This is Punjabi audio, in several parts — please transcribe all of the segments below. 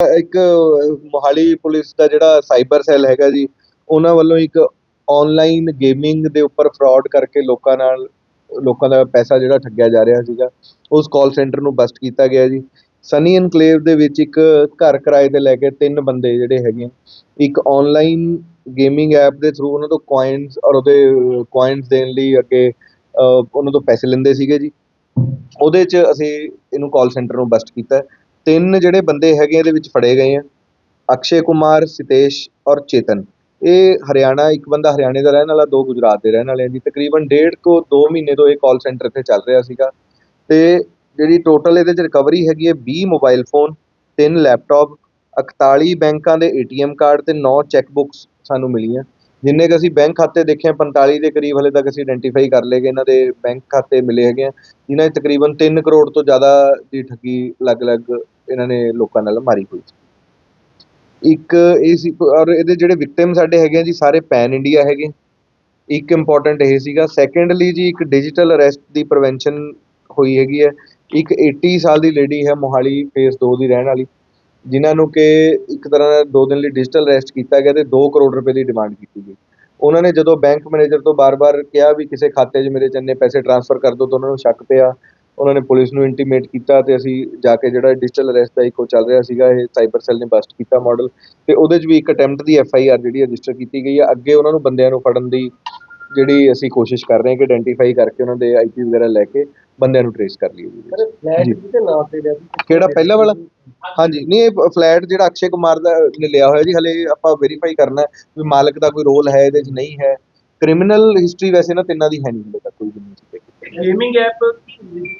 ਇੱਕ ਮੋਹਾਲੀ ਪੁਲਿਸ ਦਾ ਜਿਹੜਾ ਸਾਈਬਰ ਸੈੱਲ ਹੈਗਾ ਜੀ ਉਹਨਾਂ ਵੱਲੋਂ ਇੱਕ ਆਨਲਾਈਨ ਗੇਮਿੰਗ ਦੇ ਉੱਪਰ ਫਰਾਡ ਕਰਕੇ ਲੋਕਾਂ ਨਾਲ ਲੋਕਾਂ ਦਾ ਪੈਸਾ ਜਿਹੜਾ ਠੱਗਿਆ ਜਾ ਰਿਹਾ ਸੀਗਾ ਉਸ ਕਾਲ ਸੈਂਟਰ ਨੂੰ ਬਸਟ ਕੀਤਾ ਗਿਆ ਜੀ। ਸਨੀ ਇਨਕਲੇਵ ਦੇ ਵਿੱਚ ਇੱਕ ਘਰ ਕਿਰਾਏ ਤੇ ਲੈ ਕੇ ਤਿੰਨ ਬੰਦੇ ਜਿਹੜੇ ਹੈਗੇ ਆ, ਇੱਕ ਆਨਲਾਈਨ ਗੇਮਿੰਗ ਐਪ ਦੇ ਥਰੂ ਉਹਨਾਂ ਤੋਂ ਕੋਇਨਸ ਔਰ ਉਹਦੇ ਕੋਇਨਸ ਦੇਣ ਲਈ ਅੱਗੇ ਉਹਨਾਂ ਤੋਂ ਪੈਸੇ ਲੈਂਦੇ ਸੀਗੇ ਜੀ। ਉਹਦੇ 'ਚ ਅਸੀਂ ਇਹਨੂੰ ਕਾਲ ਸੈਂਟਰ ਨੂੰ ਬਸਟ ਕੀਤਾ। ਤਿੰਨ ਜਿਹੜੇ ਬੰਦੇ ਹੈਗੇ ਇਹਦੇ ਵਿੱਚ ਫੜੇ ਗਏ ਆ। ਅਕਸ਼ੇ ਕੁਮਾਰ, ਸਿਤੇਸ਼ ਔਰ ਚੇਤਨ। ਇਹ ਹਰਿਆਣਾ, ਇੱਕ ਬੰਦਾ ਹਰਿਆਣੇ ਦਾ ਰਹਿਣ ਵਾਲਾ, ਦੋ ਗੁਜਰਾਤ ਦੇ ਰਹਿਣ ਵਾਲੇ ਆ ਜੀ। ਤਕਰੀਬਨ ਡੇਢ ਤੋਂ 2 ਮਹੀਨੇ ਤੋਂ ਇਹ ਕਾਲ ਸੈਂਟਰ ਇੱਥੇ ਚੱਲ ਰਿਹਾ ਸੀਗਾ। ਤੇ ਜਿਹੜੀ ਟੋਟਲ ਇਹਦੇ ਚ ਰਿਕਵਰੀ ਹੈਗੀ ਹੈ 20 ਮੋਬਾਈਲ ਫੋਨ ਤਿੰਨ ਲੈਪਟਾਪ 41 ਬੈਂਕਾਂ ਦੇ ਏਟੀਐਮ ਕਾਰਡ ਤੇ 9 ਚੈੱਕ ਬੁੱਕਸ ਸਾਨੂੰ ਮਿਲੀਆਂ। ਜਿੰਨੇ ਕਿ ਅਸੀਂ ਬੈਂਕ ਖਾਤੇ ਦੇਖੇ ਆ, 45 ਦੇ ਕਰੀਬ ਹਲੇ ਤੱਕ ਅਸੀਂ ਆਇਡੈਂਟੀਫਾਈ ਕਰ ਲਏ ਗਏ ਇਹਨਾਂ ਦੇ ਬੈਂਕ ਖਾਤੇ ਮਿਲੇ ਹੈਗੇ ਆ। ਜਿਨ੍ਹਾਂ 'ਚ ਤਕਰੀਬਨ 3 ਕਰੋੜ ਤੋਂ ਜ਼ਿਆਦਾ ਦੀ ਠੱਗੀ ਅਲੱਗ-ਅਲੱਗ ਇਹਨਾਂ ਨੇ ਲੋਕਾਂ ਨਾਲ ਮਾਰੀ ਹੋਈ ਸੀ। ਇੱਕ ਇਹ ਸੀ ਔਰ ਇਹਦੇ ਜਿਹੜੇ ਵਿਕਟਿਮ ਸਾਡੇ ਹੈਗੇ ਆ ਜੀ ਸਾਰੇ ਪੈਨ ਇੰਡੀਆ ਹੈਗੇ। ਇੱਕ ਇੰਪੋਰਟੈਂਟ ਇਹ ਸੀਗਾ। ਸੈਕੰਡਲੀ ਜੀ ਇੱਕ ਡਿਜੀਟਲ ਅਰੈਸਟ ਦੀ ਪ੍ਰੀਵੈਂਸ਼ਨ ਹੋਈ ਹੈਗੀ ਹੈ। ਇੱਕ 80 ਸਾਲ ਦੀ ਲੇਡੀ ਹੈ ਮੋਹਾਲੀ ਫੇਸ 2 ਦੀ ਰਹਿਣ ਵਾਲੀ। ਜਿਨ੍ਹਾਂ ਨੂੰ ਕਿ ਇੱਕ ਤਰ੍ਹਾਂ ਦਾ ਦੋ ਦਿਨ ਲਈ ਡਿਜੀਟਲ ਅਰੈਸਟ ਕੀਤਾ ਗਿਆ ਤੇ 2 ਕਰੋੜ ਰੁਪਏ ਦੀ ਡਿਮਾਂਡ ਕੀਤੀ ਗਈ। ਉਹਨਾਂ ਨੇ ਜਦੋਂ ਬੈਂਕ ਮੈਨੇਜਰ ਤੋਂ ਬਾਰ-ਬਾਰ ਕਿਹਾ ਵੀ ਕਿਸੇ ਖਾਤੇ 'ਚ ਮੇਰੇ ਚੰਨੇ ਪੈਸੇ ਟ੍ਰਾਂਸਫਰ ਕਰ ਦਿਓ ਤਾਂ ਉਹਨਾਂ ਨੂੰ ਸ਼ੱਕ ਪਿਆ। ਉਹਨਾਂ ਨੇ ਪੁਲਿਸ ਨੂੰ ਇੰਟੀਮੇਟ ਕੀਤਾ ਤੇ ਅਸੀਂ ਜਾ ਕੇ ਜਿਹੜਾ ਡਿਜੀਟਲ ਅਰੈਸਟ ਦਾ ਇੱਕ ਉਹ ਚੱਲ ਰਿਹਾ ਸੀਗਾ, ਇਹ ਸਾਈਬਰ ਸੈੱਲ ਨੇ ਬਸਟ ਕੀਤਾ ਮਾਡਲ ਤੇ ਉਹਦੇ 'ਚ ਵੀ ਇੱਕ ਅਟੈਂਪਟ ਦੀ ਐਫ ਆਈ ਆਰ ਜਿਹੜੀ ਰਜਿਸਟਰ ਕੀਤੀ ਗਈ ਹੈ ਅੱਗੇ ਉਹਨਾਂ ਨੂੰ ਬੰਦਿਆਂ ਨੂੰ ਫੜਨ ਦੀ ਜਿਹੜੀ ਅਸੀਂ ਕੋਸ਼ਿਸ਼ ਕਰ ਰਹੇ ਹਾਂ ਕਿ ਆਇਡੈਂਟੀਫਾਈ ਕਰਕੇ ਉਹਨਾਂ ਦੇ ਆਈਪੀ ਵਗੈਰਾ ਲੈ ਕੇ ਬੰਦਿਆਂ ਨੂੰ ਟ੍ਰੇਸ ਕਰ ਲਈਏ ਜੀ। ਫਲੈਟ। ਕਿਤੇ ਨਾਂ ਤੇ ਰਿਹਾ ਸੀ? ਕਿਹੜਾ ਪਹਿਲਾ ਵਾਲਾ? ਹਾਂਜੀ। ਨਹੀਂ ਇਹ ਫਲੈਟ ਜਿਹੜਾ ਅਕਸ਼ੇ ਕੁਮਾਰ ਦਾ ਨੇ ਲਿਆ ਹੋਇਆ ਜੀ ਹਲੇ ਆਪਾਂ ਵੈਰੀਫਾਈ ਕਰਨਾ ਹੈ ਵੀ ਮਾਲਕ ਦਾ ਕੋਈ ਰੋਲ ਹੈ ਇਹਦੇ 'ਚ ਨਹੀਂ ਹੈ। ਕ੍ਰਿਮੀਨਲ ਹਿਸਟਰੀ ਵੈਸੇ ਨਾ ਤਿੰਨਾਂ ਦੀ ਹੈ ਨਹੀਂ ਹਲੇ ਤੱਕ ਕੋਈ ਵੀ ਨਹੀਂ ਗੇਮਿੰਗ ਐਪ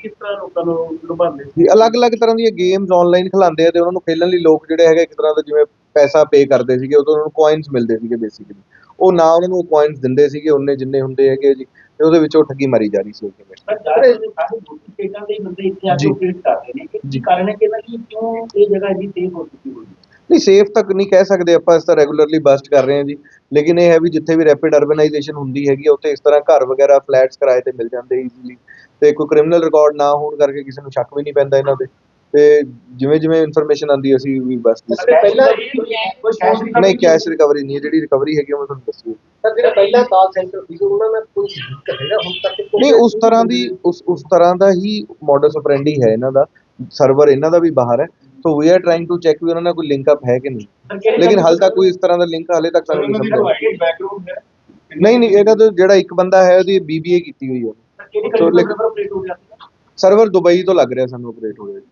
ਕਿਸ ਤਰ੍ਹਾਂ ਲੋਕਾਂ ਨੂੰ ਲੁਭਾਉਂਦੇ? ਸੀ ਜੀ ਅਲੱਗ-ਅਲੱਗ ਤਰ੍ਹਾਂ ਦੀਆਂ ਗੇਮਸ ਆਨਲਾਈਨ ਖਿਲਾਉਂਦੇ ਆ ਤੇ ਉਹਨਾਂ ਨੂੰ ਖੇਲਣ ਲਈ ਲੋਕ ਜਿਹੜੇ ਹੈਗੇ ਇੱਕ ਤਰ੍ਹਾਂ ਦਾ ਜਿਵੇਂ ਪੈਸਾ ਪੇ ਕਰਦੇ ਸੀਗੇ ਉਦੋਂ ਉਹਨਾਂ ਨੂੰ ਕੋਇਨਸ ਮਿਲਦੇ ਸੀਗੇ ਬੇਸਿਕਲੀ ਉਹ ਨਾ ਉਹਨਾਂ ਨੂੰ ਕੋਇਨਸ ਦਿੰਦੇ ਸੀਗੇ ਉਹਨੇ ਜਿੰਨੇ ਹੁੰਦੇ ਹੈਗੇ ਜੀ ਤੇ ਉਹਦੇ ਵਿੱਚੋਂ ਠੱਗੀ ਮਾਰੀ ਜਾ ਰਹੀ ਸੀ ਉਹਦੇ ਵਿੱਚ। ਪਰ ਸਾਰੇ ਸਾਰੇ ਦੂਸਰੀ ਸਟੇਟਾਂ ਦੇ ਬੰਦੇ ਇੱਥੇ ਆ ਜੀ। ਕੇ operate ਕਰਦੇ ਨੇ ਜੀ। ਕੀ ਕਾਰਨ ਹੈ ਕਿ ਇਹਨਾਂ ਦੀ ਕਿਉਂ ਇਹ ਜਗ੍ਹਾ ਜੀ ਸੇਫ ਹੋ ਚੁੱਕੀ ਹੋਈ? ਹੈ ਨਹੀਂ ਸੇਫ ਤੱਕ ਨਹੀਂ ਕਹਿ ਸਕਦੇ ਆਪਾਂ ਇਸ ਤਾਂ ਰੈਗੂਲਰਲੀ ਬਸਟ ਕਰ ਰਹੇ ਹਾਂ ਜੀ। ਲੇਕਿਨ ਇਹ ਹੈ ਵੀ ਜਿੱਥੇ ਵੀ ਰੈਪਿਡ ਅਰਬਨਾਈਜੇਸ਼ਨ ਹੁੰਦੀ ਹੈਗੀ ਉੱਥੇ ਇਸ ਤਰ੍ਹਾਂ ਘਰ ਵਗੈਰਾ ਫਲੈਟਸ ਕਿਰਾਏ ਤੇ ਮਿਲ ਜਾਂਦੇ ਈਜ਼ੀਲੀ ਤੇ ਕੋਈ ਕ੍ਰਿਮੀਨਲ ਰਿਕਾਰਡ ਨਾ ਹੋਣ ਕਰਕੇ ਕਿਸੇ ਨੂੰ ਸ਼ੱਕ ਵੀ ਨਹੀਂ ਪੈਂਦਾ ਇਹਨਾਂ ਦੇ। ਤੇ ਜਿਵੇਂ ਜਿਵੇਂ ਇਨਫੋਰਮੇਸ਼ਨ ਆਉਂਦੀ ਅਸੀਂ ਵੀ ਬਸ ਪਹਿਲਾਂ ਨਹੀਂ ਕੈਸ਼ ਰਿਕਵਰੀ ਨਹੀਂ ਹੈ ਜਿਹੜੀ ਰਿਕਵਰੀ ਹੈਗੀ ਉਹ ਮੈਂ ਤੁਹਾਨੂੰ ਦੱਸੂ। ਸਰ ਜਿਹੜਾ ਪਹਿਲਾ ਕਾਲ ਸੈਂਟਰ ਸੀ ਉਹਨਾਂ ਨਾਲ ਕੋਈ ਜ਼ਿਕਰ ਹੈਗਾ ਹੁਣ ਤੱਕ ਕੋਈ- ਨਹੀਂ ਉਸ ਤਰ੍ਹਾਂ ਦੀ ਉਸ ਉਸ ਤਰ੍ਹਾਂ ਦਾ ਹੀ ਮੋਡਸ ਆਪਰੈਂਡੀ ਹੈ ਇਹਨਾਂ ਦਾ। ਸਰਵਰ ਇਹਨਾਂ ਦਾ ਵੀ ਬਾਹਰ ਹੈ। So we are trying to check ਵੀ ਉਹਨਾਂ ਨਾਲ ਕੋਈ ਲਿੰਕ ਅਪ ਹੈ ਕਿ ਨਹੀਂ। ਲੇਕਿਨ ਹਾਲ ਤੱਕ ਕੋਈ ਇਸ ਤਰ੍ਹਾਂ ਦਾ ਲਿੰਕ ਹਾਲੇ ਤੱਕ ਸਾਨੂੰ ਨਹੀਂ ਸਮਝ ਆਇਆ ਬੈਕਗ੍ਰਾਉਂਡ ਹੈ। ਨਹੀਂ। ਨਹੀਂ ਇਹਦਾ ਤਾਂ ਜਿਹੜਾ ਇੱਕ ਬੰਦਾ ਹੈ ਉਹਦੀ ਬੀਬੀਏ ਕੀਤੀ ਹੋਈ ਹੈ। ਕਿਹੜੀ ਸਰਵਰ ਦੁਬਈ ਤੋਂ ਲੱਗ ਰਿਹਾ ਸਾਨੂੰ ਆਪਰੇਟ ਹੋ ਰਿਹਾ। ਜੀ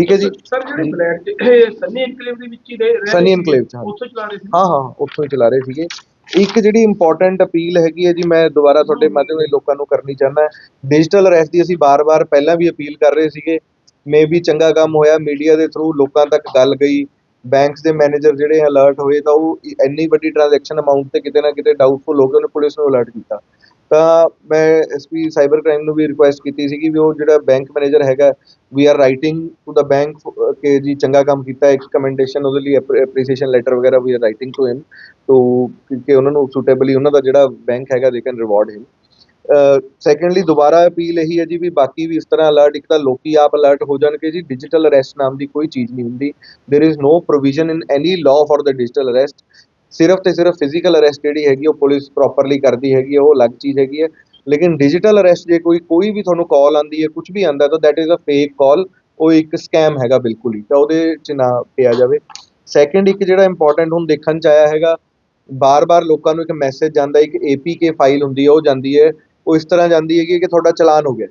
ਠੀਕ ਹੈ ਜੀ। ਸਰ ਜਿਹੜੇ ਫਲੈਟ ਇਹ ਸਨੀ ਐਨਕਲੇਵ ਦੇ ਵਿੱਚ ਹੀ ਰਹਿ ਰਹੇ ਸਨੀ enclave 'ਚ, ਹਾਂ। ਉੱਥੋਂ ਚਲਾ ਰਹੇ ਸੀ? ਹਾਂ ਹਾਂ ਉੱਥੋਂ ਹੀ ਚਲਾ ਰਹੇ ਸੀਗੇ। ਇੱਕ ਜਿਹੜੀ ਇੰਪੋਰਟੈਂਟ ਅਪੀਲ ਹੈਗੀ ਹੈ ਜੀ ਮੈਂ ਦੁਬਾਰਾ ਤੁਹਾਡੇ ਮਾਧਿਅਮ ਰਾਹੀਂ ਲੋਕਾਂ ਨੂੰ ਕਰਨੀ ਚਾਹੁੰਦਾ ਡਿਜੀਟਲ ਅਰੈਸਟ ਦੀ ਅਸੀਂ ਬਾਰ-ਬਾਰ ਪਹਿਲਾਂ ਵੀ ਅਪੀਲ ਕਰ ਰਹੇ ਸੀਗੇ। ਮੇ ਵੀ ਚੰਗਾ ਕੰਮ ਹੋਇਆ ਮੀਡੀਆ ਦੇ ਥਰੂ ਲੋਕਾਂ ਤੱਕ ਗੱਲ ਗਈ। ਬੈਂਕਸ ਦੇ ਮੈਨੇਜਰ ਜਿਹੜੇ ਅਲਰਟ ਹੋਏ ਤਾਂ ਉਹ ਇੰਨੀ ਵੱਡੀ ਟ੍ਰਾਂਜੈਕਸ਼ਨ ਅਮਾਉਂਟ ਤੇ ਕਿਤੇ ਨਾ ਕਿਤੇ ਡਾਊਟਫੁਲ ਹੋ ਕੇ ਉਹਨੇ ਪੁਲਿਸ ਨੂੰ ਅਲਰਟ ਕੀਤਾ। ਤਾਂ ਮੈਂ ਐਸ ਪੀ ਸਾਈਬਰ ਕ੍ਰਾਈਮ ਨੂੰ ਵੀ ਰਿਕੁਐਸਟ ਕੀਤੀ ਸੀਗੀ ਵੀ ਉਹ ਜਿਹੜਾ ਬੈਂਕ ਮੈਨੇਜਰ ਹੈਗਾ we are writing to the bank ਕਿ ਜੀ ਚੰਗਾ ਕੰਮ ਕੀਤਾ, ਇੱਕ ਕਮੈਂਡੇਸ਼ਨ ਉਹਦੇ ਲਈ ਐਪਰੀਸੀਏਸ਼ਨ ਲੈਟਰ ਵਗੈਰਾ we are writing to him to ਕਿ ਉਹਨਾਂ ਨੂੰ ਸੂਟੇਬਲੀ ਉਹਨਾਂ ਦਾ ਜਿਹੜਾ ਬੈਂਕ ਹੈਗਾ they can reward him secondly ਦੁਬਾਰਾ ਅਪੀਲ ਇਹੀ ਹੈ ਜੀ ਵੀ ਬਾਕੀ ਵੀ ਇਸ ਤਰ੍ਹਾਂ ਅਲਰਟ ਇੱਕ ਤਾਂ ਲੋਕੀ ਆਪ ਅਲਰਟ ਹੋ ਜਾਣਗੇ ਜੀ ਡਿਜੀਟਲ ਅਰੈਸਟ ਨਾਮ ਦੀ ਕੋਈ ਚੀਜ਼ ਨਹੀਂ ਹੁੰਦੀ there is no provision in any law for the digital arrest ਸਿਰਫ ਤੇ ਸਿਰਫ ਫਿਜ਼ੀਕਲ ਅਰੈਸਟ ਜਿਹੜੀ ਹੈਗੀ ਉਹ ਪੁਲਿਸ ਪ੍ਰੋਪਰਲੀ ਕਰਦੀ ਹੈਗੀ ਹੈ, ਉਹ ਅਲੱਗ ਚੀਜ਼ ਹੈਗੀ ਹੈ। ਲੇਕਿਨ ਡਿਜੀਟਲ ਅਰੈਸਟ ਜੇ ਕੋਈ ਕੋਈ ਵੀ ਤੁਹਾਨੂੰ ਕਾਲ ਆਂਦੀ ਹੈ ਕੁਝ ਵੀ ਆਂਦਾ ਤਾਂ that is a fake call ਉਹ ਇੱਕ ਸਕੈਮ ਹੈਗਾ ਬਿਲਕੁਲ ਹੀ ਤਾਂ ਉਹਦੇ ਚ ਨਾ ਪਿਆ ਜਾਵੇ। ਸੈਕੰਡ ਇੱਕ ਜਿਹੜਾ ਇੰਪੋਰਟੈਂਟ ਹੁਣ ਦੇਖਣ ਚ ਆਇਆ ਹੈਗਾ ਬਾਰ-ਬਾਰ ਲੋਕਾਂ ਨੂੰ ਇੱਕ ਮੈਸੇਜ ਜਾਂਦਾ ਇੱਕ APK ਫਾਈਲ ਹੁੰਦੀ ਹੈ ਉਹ ਜਾਂਦੀ ਹੈ ਉਹ ਇਸ ਤਰ੍ਹਾਂ ਜਾਂਦੀ ਹੈਗੀ ਕਿ ਤੁਹਾਡਾ ਚਲਾਨ ਹੋ ਗਿਆ।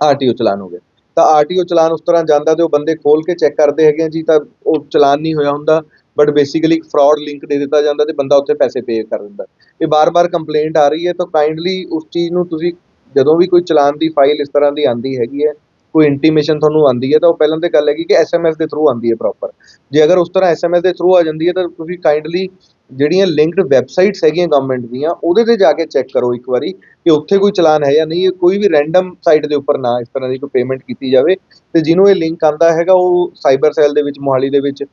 ਆਰਟੀਓ ਚਲਾਨ। ਹੋ ਗਿਆ। ਤਾਂ ਆਰਟੀਓ ਚਲਾਨ ਉਸ ਤਰ੍ਹਾਂ ਜਾਂਦਾ ਤੇ ਉਹ ਬੰਦੇ ਖੋਲ ਕੇ ਚੈੱਕ ਕਰਦੇ ਹੈਗੇ ਜੀ ਤਾਂ ਉਹ ਚਲਾਨ ਨਹੀਂ ਹੋਇਆ ਹੁੰਦਾ। ਬਟ ਬੇਸਿਕਲੀ ਇੱਕ ਫਰਾਡ ਲਿੰਕ ਦੇ ਦਿੱਤਾ ਜਾਂਦਾ ਤੇ ਬੰਦਾ ਉੱਥੇ ਪੈਸੇ ਪੇ ਕਰ ਦਿੰਦਾ। ਇਹ ਬਾਰ-ਬਾਰ ਕੰਪਲੇਂਟ ਆ ਰਹੀ ਹੈ, ਤਾਂ ਕਾਈਂਡਲੀ ਉਸ ਚੀਜ਼ ਨੂੰ ਤੁਸੀਂ ਜਦੋਂ ਵੀ ਕੋਈ ਚਲਾਨ ਦੀ ਫਾਈਲ ਇਸ ਤਰ੍ਹਾਂ ਦੀ ਆਂਦੀ ਹੈਗੀ ਹੈ, ਕੋਈ ਇੰਟੀਮੇਸ਼ਨ ਤੁਹਾਨੂੰ ਆਂਦੀ ਹੈ, ਤਾਂ ਉਹ ਪਹਿਲਾਂ ਤੇ ਗੱਲ ਹੈਗੀ ਕਿ ਐਸਐਮਐਸ ਦੇ ਥਰੂ ਆਂਦੀ ਹੈ ਪ੍ਰੋਪਰ ਜੇ ਅਗਰ ਉਸ ਤਰ੍ਹਾਂ ਐਸਐਮਐਸ ਦੇ ਥਰੂ ਆ ਜਾਂਦੀ ਹੈ, ਤਾਂ ਤੁਸੀਂ ਕਾਈਂਡਲੀ ਜਿਹੜੀਆਂ ਲਿੰਕਡ ਵੈਬਸਾਈਟਸ ਹੈਗੀਆਂ ਗਵਰਨਮੈਂਟ ਦੀਆਂ, ਉਹਦੇ ਤੇ ਜਾ ਕੇ ਚੈੱਕ ਕਰੋ ਇੱਕ ਵਾਰੀ ਕਿ ਉੱਥੇ ਕੋਈ ਚਲਾਨ ਹੈ ਜਾਂ ਨਹੀਂ, ਇਹ ਕੋਈ ਵੀ ਰੈਂਡਮ ਸਾਈਟ ਦੇ ਉੱਪਰ ਨਾ ਇਸ ਤਰ੍ਹਾਂ ਦੀ ਕੋਈ ਪੇਮੈਂਟ ਕੀਤੀ ਜਾਵੇ। ਤੇ ਜਿਹਨੂੰ ਇਹ ਲਿੰਕ ਆਂਦਾ ਹੈਗਾ, ਉਹ ਸਾਈਬਰ ਸੈੱਲ ਦੇ ਵਿੱਚ, ਮੋਹਾਲੀ ਦੇ ਵਿੱਚ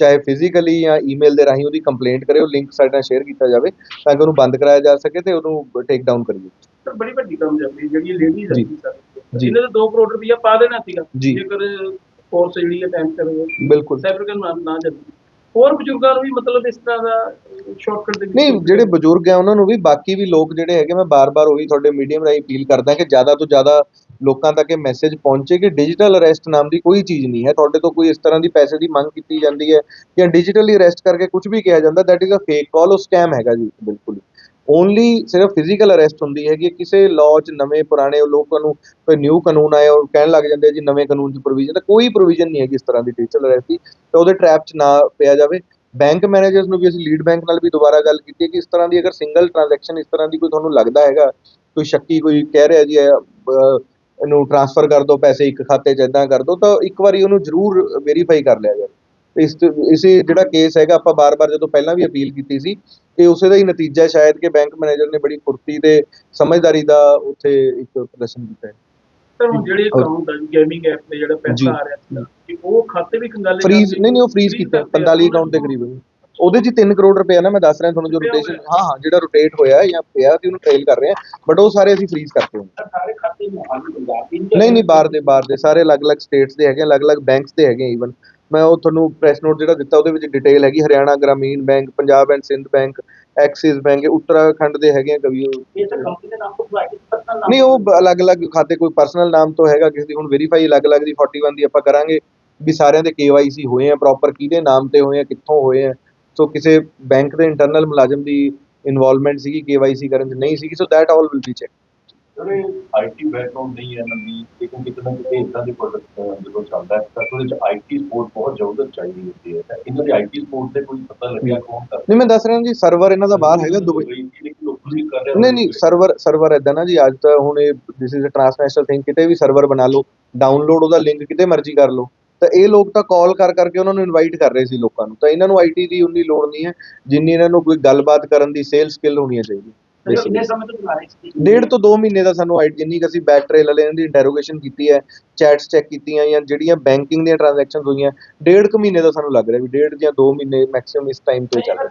ਚਾਹੇ ਫਿਜ਼ੀਕਲੀ ਜਾਂ ਈਮੇਲ ਦੇ ਰਾਹੀਂ ਉਹਦੀ ਕੰਪਲੇਂਟ ਕਰੇ ਉਹ ਲਿੰਕ ਸਾਡੇ ਨਾਲ ਸ਼ੇਅਰ ਕੀਤਾ ਜਾਵੇ ਤਾਂ ਕਿ ਉਹਨੂੰ ਬੰਦ ਕਰਾਇਆ ਜਾ ਸਕੇ ਤੇ ਉਹਨੂੰ ਟੇਕ ਡਾਊਨ ਕਰੀਏ ਸਰ ਬੜੀ ਵੱਡੀ ਕਾਮਯਾਬੀ ਜਿਹੜੀ ਲੇਡੀਜ਼। ਹੈ ਸਰ। ਇਹਨਾਂ ਦੇ 2 ਕਰੋੜ ਰੁਪਇਆ ਪਾ ਦੇਣਾ ਸੀਗਾ। ਜੇਕਰ ਫੋਰਸ ਜਿਹੜੀ ਹੈ ਟਾਈਮ ਕਰੋ ਬਿਲਕੁਲ ਸਾਈਬਰ ਕ੍ਰਾਈਮ ਨਾ ਚੱਲੇ ਹੋਰ ਬਜ਼ੁਰਗਾਂ ਨੂੰ ਵੀ ਮਤਲਬ ਇਸ ਤਰ੍ਹਾਂ ਦਾ ਸ਼ਾਰਟਕਟ ਦੇ ਨਹੀਂ ਜਿਹੜੇ ਬਜ਼ੁਰਗ ਆ ਉਹਨਾਂ ਨੂੰ ਵੀ ਬਾਕੀ ਵੀ ਲੋਕ ਜਿਹੜੇ ਹੈਗੇ ਮੈਂ ਬਾਰ-ਬਾਰ ਉਹੀ ਤੁਹਾਡੇ ਮੀਡੀਅਮ ਰਾਹੀਂ ਅਪੀਲ ਕਰਦਾ ਕਿ ਜ਼ਿਆਦਾ ਤੋਂ ਜ਼ਿਆਦਾ ਲੋਕਾਂ ਤੱਕ ਇਹ ਮੈਸੇਜ ਪਹੁੰਚੇ ਕਿ ਡਿਜੀਟਲ ਅਰੈਸਟ ਨਾਮ ਦੀ ਕੋਈ ਚੀਜ਼ ਨਹੀਂ ਹੈ। ਤੁਹਾਡੇ ਤੋਂ ਕੋਈ ਇਸ ਤਰ੍ਹਾਂ ਦੀ ਪੈਸੇ ਦੀ ਮੰਗ ਕੀਤੀ ਜਾਂਦੀ ਹੈ ਜਾਂ ਡਿਜੀਟਲੀ ਅਰੈਸਟ ਕਰਕੇ ਕੁਝ ਵੀ ਕਿਹਾ ਜਾਂਦਾ that is a fake call ਉਹ ਸਕੈਮ ਹੈਗਾ ਜੀ, ਬਿਲਕੁਲ। ਓਨਲੀ ਸਿਰਫ ਫਿਜ਼ੀਕਲ ਅਰੈਸਟ ਹੁੰਦੀ ਹੈਗੀ ਕਿਸੇ ਲਾਅ 'ਚ ਨਵੇਂ ਪੁਰਾਣੇ ਲੋਕਾਂ ਨੂੰ ਕੋਈ ਨਿਊ ਕਾਨੂੰਨ ਆਏ ਔਰ ਕਹਿਣ ਲੱਗ ਜਾਂਦੇ ਆ ਜੀ, ਨਵੇਂ ਕਾਨੂੰਨ 'ਚ ਪ੍ਰੋਵੀਜ਼ਨ ਤਾਂ ਕੋਈ ਪ੍ਰੋਵੀਜ਼ਨ ਨਹੀਂ ਹੈਗੀ ਇਸ ਤਰ੍ਹਾਂ ਦੀ ਡਿਜੀਟਲ ਅਰੈਸਟ ਦੀ, ਤਾਂ ਉਹਦੇ ਟ੍ਰੈਪ 'ਚ ਨਾ ਪਿਆ ਜਾਵੇ। ਬੈਂਕ ਮੈਨੇਜਰਸ ਨੂੰ ਵੀ ਅਸੀਂ ਲੀਡ ਬੈਂਕ ਨਾਲ ਵੀ ਦੁਬਾਰਾ ਗੱਲ ਕੀਤੀ ਹੈ ਕਿ ਇਸ ਤਰ੍ਹਾਂ ਦੀ ਅਗਰ ਸਿੰਗਲ ਟ੍ਰਾਂਜੈਕਸ਼ਨ ਇਸ ਤਰ੍ਹਾਂ ਦੀ ਕੋਈ ਤੁਹਾਨੂੰ ਲੱਗਦਾ ਹੈਗਾ, ਕੋਈ ਸ਼ੱਕੀ ਕੋਈ ਕਹਿ ਰਿਹਾ ਜੀ ਇਹ, ਇਹਨੂੰ ਟ੍ਰਾਂਸਫਰ ਕਰ ਦਿਓ ਪੈਸੇ ਇੱਕ ਖਾਤੇ 'ਚ ਇਦਾਂ ਕਰ ਦਿਓ ਤਾਂ ਇੱਕ ਵਾਰੀ ਉਹਨੂੰ ਜ਼ਰੂਰ ਵੈਰੀਫਾਈ ਕਰ ਲਿਆ ਜਾਵੇ। ਇਸ ਇਸੇ ਜਿਹੜਾ ਕੇਸ ਹੈਗਾ ਆਪਾਂ ਬਾਰ-ਬਾਰ ਜਦੋਂ ਪਹਿਲਾਂ ਵੀ ਅਪੀਲ ਕੀਤੀ ਸੀ ਤੇ ਉਸੇ ਦਾ ਹੀ ਨਤੀਜਾ ਸ਼ਾਇਦ ਕਿ ਬੈਂਕ ਮੈਨੇਜਰ ਨੇ ਬੜੀ ਫੁਰਤੀ ਤੇ ਸਮਝਦਾਰੀ ਦਾ ਉੱਥੇ ਇੱਕ ਪ੍ਰਦਰਸ਼ਨ ਕੀਤਾ ਹੈ। ਸਰ ਹੁਣ ਜਿਹੜੇ ਅਕਾਊਂਟ ਗੇਮਿੰਗ ਐਪ ਤੇ ਜਿਹੜਾ। ਪੈਸਾ ਆ ਰਿਹਾ ਸੀ ਕਿ ਉਹ ਖਾਤੇ ਵੀ ਕੰਗਾਲੇ ਫ੍ਰੀਜ਼ ਨਹੀਂ ਨਹੀਂ ਉਹ ਫ੍ਰੀਜ਼ ਕੀਤਾ ਕਰਦੇ ਆ, 45 ਉਹਨਾਂ ਅਕਾਊਂਟ ਦੇ ਨੂੰ- ਕਰੀਬ। ਉਹਦੇ 'ਚ ਹੀ 3 ਕਰੋੜ ਰੁਪਏ ਨਾ ਮੈਂ ਦੱਸ ਰਿਹਾ ਤੁਹਾਨੂੰ ਜੋ ਰੁਪਇਆ ਹੋ ਰੋਟੇਸ਼ਨ ਗਿਆ। ਹਾਂ ਹਾਂ ਜਿਹੜਾ ਰੋਟੇਟ ਹੋਇਆ ਜਾਂ ਪਿਆ ਤੇ ਉਹਨੂੰ ਟ੍ਰੇਲ ਕਰ ਰਹੇ ਆ ਬਟ ਉਹ ਸਾਰੇ ਅਸੀਂ ਫ੍ਰੀਜ਼ ਕਰਤੇ ਹੁਣ ਨਹੀਂ ਨਹੀਂ ਬਾਹਰ ਦੇ ਬਾਹਰ ਦੇ। ਸਾਰੇ ਅਲੱਗ-ਅਲੱਗ ਸਟੇਟਸ ਦੇ ਹੈਗੇ ਅਲੱਗ-ਅਲੱਗ ਬੈਂਕਸ ਦੇ ਹੈਗੇ ਈਵਨ ਮੈਂ ਉਹ ਤੁਹਾਨੂੰ ਪ੍ਰੈਸ ਨੋਟ ਜਿਹੜਾ ਦਿੱਤਾ ਉਹਦੇ ਵਿੱਚ ਡਿਟੇਲ ਹੈਗੀ। Haryana Gramin bank Punjab and Sindh bank Axis bank Uttarakhand ਦੇ ਹੈਗੇ ਆ ਕਵੀ ਉਹ। ਇਹ ਤਾਂ ਕੰਪਨੀ ਦੇ ਨਾਮ ਤੋਂ ਪ੍ਰੋਵਾਈਡ ਪਰਸਨਲ ਨਾਮ ਨਹੀਂ ਉਹ ਅਲੱਗ-ਅਲੱਗ ਖਾਤੇ ਕੋਈ ਪਰਸਨਲ ਨਾਮ ਤੋਂ ਹੈਗਾ ਕਿਸੇ ਦੀ ਹੁਣ ਵੈਰੀਫਾਈ ਅਲੱਗ-ਅਲੱਗ ਦੀ 41 ਦੀ ਆਪਾਂ ਕਰਾਂਗੇ ਵੀ ਸਾਰਿਆਂ ਦੇ KYC ਹੋਏ ਆ ਪ੍ਰੋਪਰ ਕਿਹਦੇ ਨਾਮ ਤੇ ਹੋਏ ਆ ਕਿੱਥੋਂ ਹੋਏ ਆ। ਸੋ ਕਿਸੇ ਬੈਂਕ ਦੇ ਇੰਟਰਨਲ ਮੁਲਾਜ਼ਮ ਦੀ ਇਨਵੋਲਵਮੈਂਟ ਸੀਗੀ KYC ਕਰਨ ਚ ਨਹੀਂ ਸੀਗੀ so that all will be check sir IT background ਨਹੀਂ ਹੈ ਨਵੀਂ ਲੇਕਿਨ ਕਿਤੇ ਨਾ ਕਿਤੇ ਇਦਾਂ ਦੇ ਪ੍ਰੋਡਕਟ ਜਦੋਂ ਚੱਲਦਾ ਹੈ। ਤਾਂ ਉਹਦੇ ਵਿੱਚ ਆਈਟੀ ਸਪੋਰਟ ਬਹੁਤ ਜ਼ਰੂਰਤ ਚਾਹੀਦੀ ਹੁੰਦੀ ਹੈ। ਤਾਂ ਇਹਨਾਂ ਦੀ ਆਈਟੀ ਸਪੋਰਟ ਤੇ ਕੋਈ ਪਤਾ ਲੱਗਿਆ ਕੌਣ ਕਰਦਾ ਨਹੀਂ ਮੈਂ ਦੱਸ ਰਿਹਾ ਜੀ ਸਰਵਰ ਇਹਨਾਂ ਦਾ ਬਾਹਰ ਹੈਗਾ ਦੁਬਈ। ਨਹੀਂ ਨਹੀਂ ਸਰਵਰ ਸਰਵਰ ਇਦਾਂ ਨਾ ਜੀ ਅੱਜ ਤਾਂ ਹੁਣ ਇਹ this is a transnational thing ਕਿਤੇ ਵੀ ਸਰਵਰ ਬਣਾ ਲਓ ਡਾਊਨਲੋਡ ਉਹਦਾ ਲਿੰਕ ਕਿਤੇ ਮਰਜ਼ੀ ਕਰ ਲਓ। ਤਾਂ ਇਹ ਲੋਕ ਤਾਂ ਕਾਲ ਕਰ ਕਰਕੇ ਉਹਨਾਂ ਨੂੰ ਇਨਵਾਈਟ ਕਰ ਰਹੇ ਸੀ ਲੋਕਾਂ ਨੂੰ। ਤਾਂ ਇਹਨਾਂ ਨੂੰ ਆਈਟੀ ਦੀ ਉਨੀ ਲੋੜ ਨਹੀਂ ਹੈ ਜਿੰਨੀ ਇਹਨਾਂ ਨੂੰ ਕੋਈ ਗੱਲਬਾਤ ਕਰਨ ਦੀ ਸੇਲ ਸਕਿੱਲ ਹੋਣੀ ਚਾਹੀਦੀ। ਡੇਢ ਤੋਂ 2 ਮਹੀਨੇ ਦਾ ਸਾਨੂੰ ਆਈਟੀ ਜਿੰਨੀ ਕੁ ਅਸੀਂ ਬੈਕ ਟ੍ਰੇਲ ਵਾਲੇ ਦੀ ਇੰਟਰੋਗੇਸ਼ਨ ਕੀਤੀ ਹੈ ਚੈਟਸ ਚੈੱਕ ਕੀਤੀਆਂ ਜਾਂ ਜਿਹੜੀਆਂ ਬੈਂਕਿੰਗ ਦੀਆਂ ਟ੍ਰਾਂਜੈਕਸ਼ਨਸ ਹੋਈਆਂ ਡੇਢ ਕੁ ਮਹੀਨੇ ਦਾ ਸਾਨੂੰ ਲੱਗ ਰਿਹਾ ਵੀ ਡੇਢ ਜਾਂ 2 ਮਹੀਨੇ ਮੈਕਸਿਮਮ ਇਸ ਟਾਈਮ ਤੇ ਚੱਲ ਰਿਹਾ।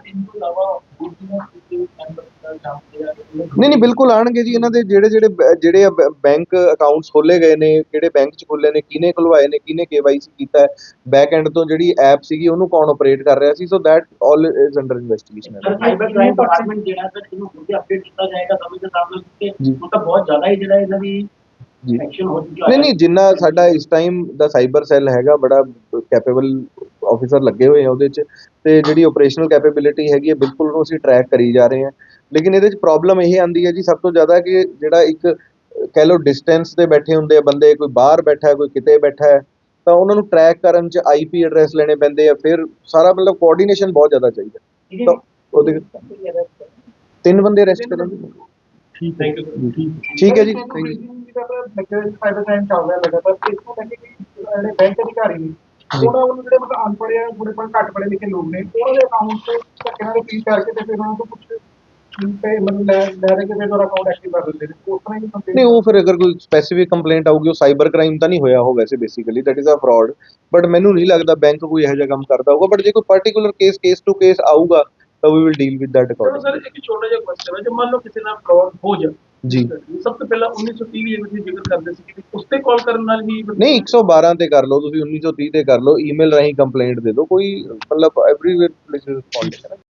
ਹੋਰ ਵੀ ਨਹੀਂ ਨਹੀਂ ਬਿਲਕੁਲ ਆਣਗੇ ਜੀ। ਇਹਨਾਂ ਦੇ ਜਿਹੜੇ ਜਿਹੜੇ ਬ- ਜਿਹੜੇ ਬੈਂਕ ਅਕਾਊਂਟਸ ਖੋਲੇ ਗਏ ਨੇ ਕਿਹੜੇ ਬੈਂਕ 'ਚ ਖੋਲੇ ਨੇ ਕਿਹਨੇ ਖੁਲਵਾਏ ਨੇ ਕਿਹਨੇ KYC ਕੀਤਾ ਹੈ ਬੈਕ ਐਂਡ ਤੋਂ ਜਿਹੜੀ ਐਪ ਸੀਗੀ ਉਹਨੂੰ ਕੌਣ ਆਪਰੇਟ ਕਰ ਰਿਹਾ ਸੀ? So that all is under investigation cyber crime department ਜਿਹੜਾ ਸਰ ਇਹਨੂੰ ਕਿਉਂਕਿ ਅਪਡੇਟ ਕੀਤਾ ਜਾਏਗਾ ਸਮੇਂ ਦੇ ਸਾਹਮਣੇ ਜੀ। ਕਿਉਂਕਿ ਉਹ ਤਾਂ ਬਹੁਤ ਜ਼ਿਆਦਾ ਹੀ ਜਿਹੜਾ ਇਹਨਾਂ ਦੀ ਜੀ। ਐਕਸ਼ਨ ਹੋ ਚੁੱਕੀ ਨਹੀਂ ਨਹੀਂ ਜਿੰਨਾ ਸਾਡਾ ਇਸ ਟਾਈਮ ਦਾ ਸਾਈਬਰ ਸੈੱਲ ਹੈਗਾ ਬੜਾ ਕੈਪੇਬਲ ਆਫੀਸਰ ਲੱਗੇ ਹੋਏ ਆ ਉਹਦੇ 'ਚ ਤੇ ਜਿਹੜੀ ਆਪਰੇਸ਼ਨਲ ਕੈਪੇਬਿਲਿਟੀ ਹੈਗੀ ਹੈ ਬਿਲਕੁਲ ਉਹਨੂੰ ਅਸੀਂ ਟਰੈਕ ਕਰੀ ਜਾ ਰਹੇ ਹਾਂ। ਲੇਕਿਨ ਇਹਦੇ 'ਚ ਪ੍ਰੋਬਲਮ ਇਹ ਆਂਦੀ ਹੈ ਜੀ ਸਭ ਤੋਂ ਜ਼ਿਆਦਾ ਕਿ ਜਿਹੜਾ ਇੱਕ ਕਹਿ ਲਓ ਡਿਸਟੈਂਸ ਤੇ ਬੈਠੇ ਹੁੰਦੇ ਆ ਬੰਦੇ ਕੋਈ ਬਾਹਰ ਬੈਠਾ ਹੈ ਕੋਈ ਕਿਤੇ ਬੈਠਾ ਹੈ ਤਾਂ ਉਹਨਾਂ ਨੂੰ ਟਰੈਕ ਕਰਨ 'ਚ ਆਈਪੀ ਐਡਰੈਸ ਲੈਣੇ ਪੈਂਦੇ ਆ ਫਿਰ ਸਾਰਾ ਮਤਲਬ ਕੋਆਰਡੀਨੇਸ਼ਨ ਬਹੁਤ ਜ਼ਿਆਦਾ ਚਾਹੀਦਾ ਤਾਂ ਉਹਦੇ ਤਿੰਨ ਬੰਦੇ ਅਰੈਸਟ ਕਰਾਂਗੇ ਠੀਕ ਥੈਂਕ ਯੂ ਠੀਕ ਹੈ। ਜੀ। ਥੈਂਕ ਯੂ ਸਾਈਬਰ ਕ੍ਰਾਈਮ ਚੱਲ ਰਿਹਾ ਲਗਾਤਾਰ ਤੇ ਇਸ ਤੋਂ ਲੈ ਕੇ ਜਿਹੜੇ ਬੈਂਕ ਅਧਿਕਾਰੀ ਨੇ ਉਹਨਾਂ ਨੂੰ ਜਿਹੜੇ ਮਤਲਬ ਅਨਪੜ੍ਹ ਆ ਥੋੜੇ ਪਰ ਘੱਟ ਪੜ੍ਹੇ ਲਿਖੇ ਲੋਕ ਨੇ ਉਹਨਾਂ ਦੇ ਅਕਾਊਂਟ ਤੇ ਧੱਕੇ ਨਾਲ ਫੀਸ ਕਰਕੇ ਤੇ ਫਿਰ ਉਹਨਾਂ ਤੋਂ ਕੁਝ ਤੇ ਮਤਲਬ ਲੈ ਲੈ ਦੇ ਕੇ ਫਿਰ ਉਹਦਾ ਅਕਾਊਂਟ ਐਕਟਿਵ ਕਰ ਦਿੰਦੇ ਨੇ ਉਸ ਤਰ੍ਹਾਂ ਹੀ ਕੰਪਨੀ ਨਹੀਂ ਉਹ ਫਿਰ ਅਗਰ ਕੋਈ ਸਪੈਸੀਫਿਕ ਕੰਪਲੇਂਟ ਆਊਗੀ ਉਹ ਸਾਈਬਰ ਕ੍ਰਾਈਮ ਤਾਂ ਨਹੀਂ ਹੋਇਆ ਉਹ ਵੈਸੇ basically that is a fraud but ਮੈਨੂੰ ਨਹੀਂ ਲੱਗਦਾ ਬੈਂਕ ਕੋਈ ਇਹੋ ਜਿਹਾ ਕੰਮ ਕਰਦਾ ਹੋਊਗਾ ਬਟ ਜੇ ਕੋਈ particular case case to case ਆਊਗਾ ਤਾਂ we will deal with that account sir ਇੱਕ ਛੋਟਾ ਜਿਹਾ ਕੁਐਸਚਨ ਹੈ ਜੇ ਮੰਨ ਲਓ ਕਿਸੇ ਨਾਲ ਫਰਾਡ ਹੋ ਜਾ ਜੀ। ਸਭ ਤੋਂ ਪਹਿਲਾਂ 1930 ਜਿਵੇਂ ਤੁਸੀਂ ਜ਼ਿਕਰ ਕਰਦੇ ਸੀ ਕਿ ਉਸ ਤੇ ਕਾਲ ਕਰਨ ਨਾਲ ਹੀ ਨਹੀਂ 112 ਤੇ ਕਰ ਲਓ ਤੁਸੀਂ 1930 ਤੇ ਕਰ ਲਓ ਈਮੇਲ ਰਾਹੀਂ ਕੰਪਲੇਂਟ ਦੇ ਦਿਓ ਕੋਈ ਮਤਲਬ ਐਵਰੀਵੇਅਰ ਪੁਲਿਸ ਰਿਸਪੌਂਡ